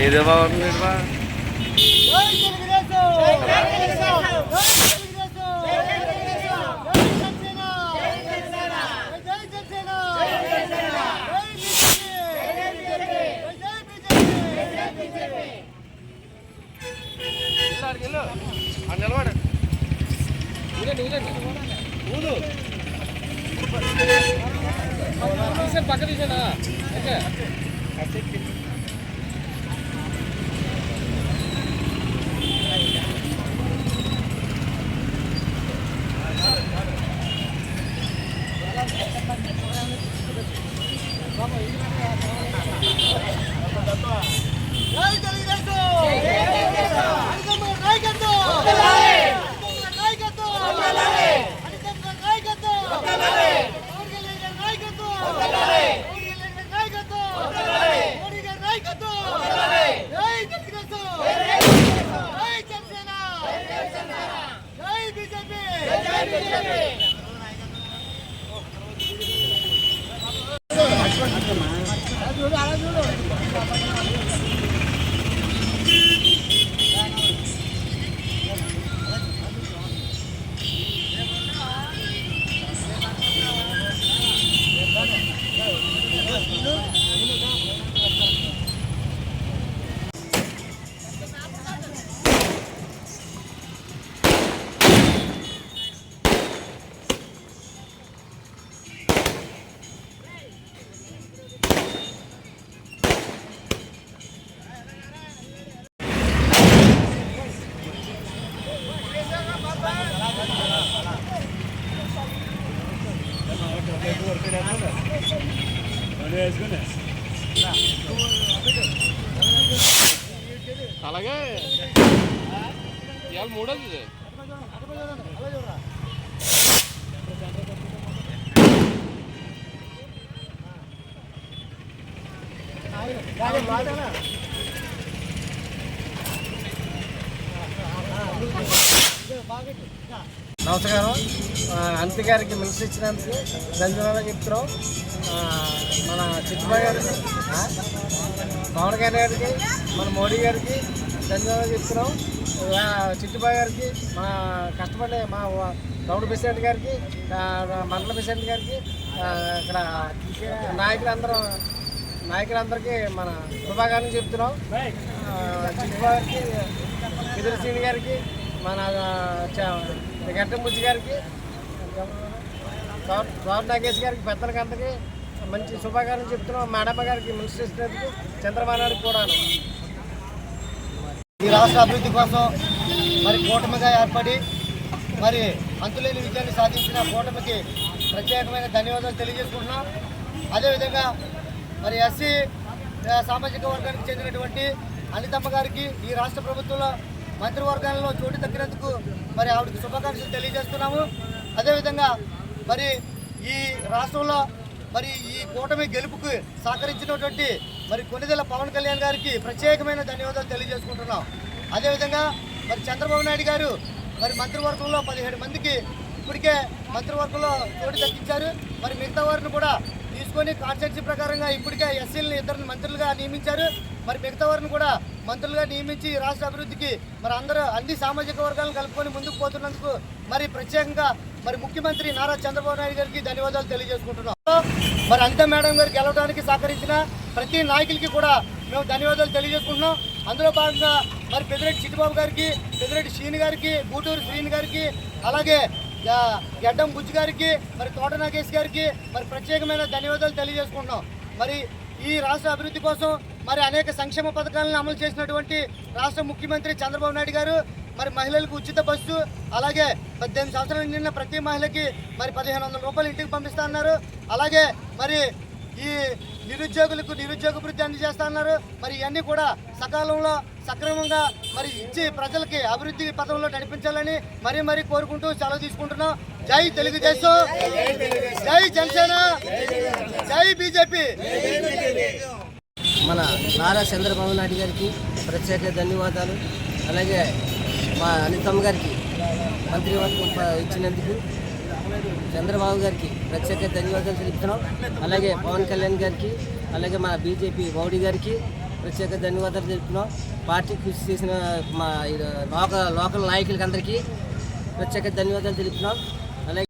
నీదే బాగుంది బా జై తెలుగుదేశం జై 皆さん。Juga 嘞 అలాగే ఇవాళ మూడోది ఇది నమస్కారం. అంతి గారికి మినిస్టర్ ఇచ్చినందుకు ధన్యవాదాలు చెప్తున్నాం. మన చిట్టుబాయ్ గారికి పవన్ కళ్యాణ్ గారికి మన మోడీ గారికి ధన్యవాదాలు చెప్తున్నాం. ఆ, చిట్టుబాయ్ గారికి మా కష్టపడే మా వ- గౌడ ప్రెసిడెంట్ గారికి మండల ప్రెసిడెంట్ గారికి ఇక్కడ నాయకులందరూ నాయకులందరికీ మన శుభాకాంక్షలు చెప్తున్నాం. ఆ, గారికి ఎదురు గారికి మన గంట ముచ్చి గారికి గౌర్ నాగేష్ గారికి పెద్దలకంతకి మంచి శుభాకారం చెప్తున్నాం. మేడమ్మ గారికి మినిస్టర్ ఇచ్చినందుకు చంద్రబాబు నాయుడు కూడాను ఈ రాష్ట్ర అభివృద్ధి కోసం మరి కూటమిగా ఏర్పడి మరి అంతులేని విజయాన్ని సాధించిన కూటమికి ప్రత్యేకమైన ధన్యవాదాలు తెలియజేసుకుంటున్నాం. అదేవిధంగా మరి ఎస్సీ సామాజిక వర్గానికి చెందినటువంటి అనితమ్మ గారికి ఈ రాష్ట్ర ప్రభుత్వంలో మంత్రివర్గాల్లో చోటు దక్కినందుకు మరి ఆవిడకి శుభాకాంక్షలు తెలియజేస్తున్నాము. అదేవిధంగా మరి ఈ రాష్ట్రంలో మరి ఈ కూటమి గెలుపుకు సహకరించినటువంటి మరి కొన్నిదెల పవన్ కళ్యాణ్ గారికి ప్రత్యేకమైన ధన్యవాదాలు తెలియజేసుకుంటున్నాం. అదేవిధంగా మరి చంద్రబాబు నాయుడు గారు మరి మంత్రివర్గంలో పదిహేడు మందికి ఇప్పటికే మంత్రివర్గంలో చోటు దక్కించారు. మరి మిగతా వారిని కూడా తీసుకొని కాన్స్టిట్యూన్సీ ప్రకారంగా ఇప్పటికే ఎస్సీలను ఇద్దరు మంత్రులుగా నియమించారు. మరి మిగతా వారిని కూడా మంత్రులుగా నియమించి రాష్ట్ర అభివృద్ధికి మరి అందరూ అన్ని సామాజిక వర్గాలను కలుపుకొని ముందుకు పోతున్నందుకు మరి ప్రత్యేకంగా మరి ముఖ్యమంత్రి నారా చంద్రబాబు నాయుడు గారికి ధన్యవాదాలు తెలియజేసుకుంటున్నాం. మరి అనిత మేడం గారు గెలవడానికి సహకరించిన ప్రతి నాయకులకి కూడా మేము ధన్యవాదాలు తెలియజేసుకుంటున్నాం. అందులో భాగంగా మరి పెద్దిరెడ్డి చిట్టిబాబు గారికి పెద్దిరెడ్డి శ్రీని గారికి గూటూరు శ్రీని గారికి అలాగే గడ్డం బుజ్జి గారికి మరి తోట నాగేష్ గారికి మరి ప్రత్యేకమైన ధన్యవాదాలు తెలియజేసుకుంటున్నాం. మరి ఈ రాష్ట్ర అభివృద్ధి కోసం మరి అనేక సంక్షేమ పథకాలను అమలు చేసినటువంటి రాష్ట్ర ముఖ్యమంత్రి చంద్రబాబు నాయుడు గారు మరి మహిళలకు ఉచిత బస్సు అలాగే పద్దెనిమిది సంవత్సరాలు నిండిన ప్రతి మహిళకి మరి పదిహేను వందల రూపాయలు ఇంటికి పంపిస్తా అన్నారు. అలాగే మరి ఈ నిరుద్యోగులకు నిరుద్యోగ వృత్తి అందజేస్తా అన్నారు. మరి ఇవన్నీ కూడా సకాలంలో సక్రమంగా మరి ఇచ్చి ప్రజలకి అభివృద్ధి పథంలో నడిపించాలని మరీ మరీ కోరుకుంటూ సెలవు తీసుకుంటున్నాం. జై తెలుగుదేశం. జై జనసేన. జై బీజేపీ. మన నారా చంద్రబాబు నాయుడు గారికి ప్రత్యేక ధన్యవాదాలు. అలాగే మా అనితమ్మ గారికి మంత్రివర్గం ఇచ్చినందుకు చంద్రబాబు గారికి ప్రత్యేక ధన్యవాదాలు తెలుపుతున్నాం. అలాగే పవన్ కళ్యాణ్ గారికి అలాగే మా బీజేపీ మోడీ గారికి ప్రత్యేక ధన్యవాదాలు తెలుపుతున్నాం. పార్టీ కృషి చేసిన మా ఈ లోకల్ లోకల్ నాయకులకి అందరికీ ప్రత్యేక ధన్యవాదాలు తెలుపుతున్నాం.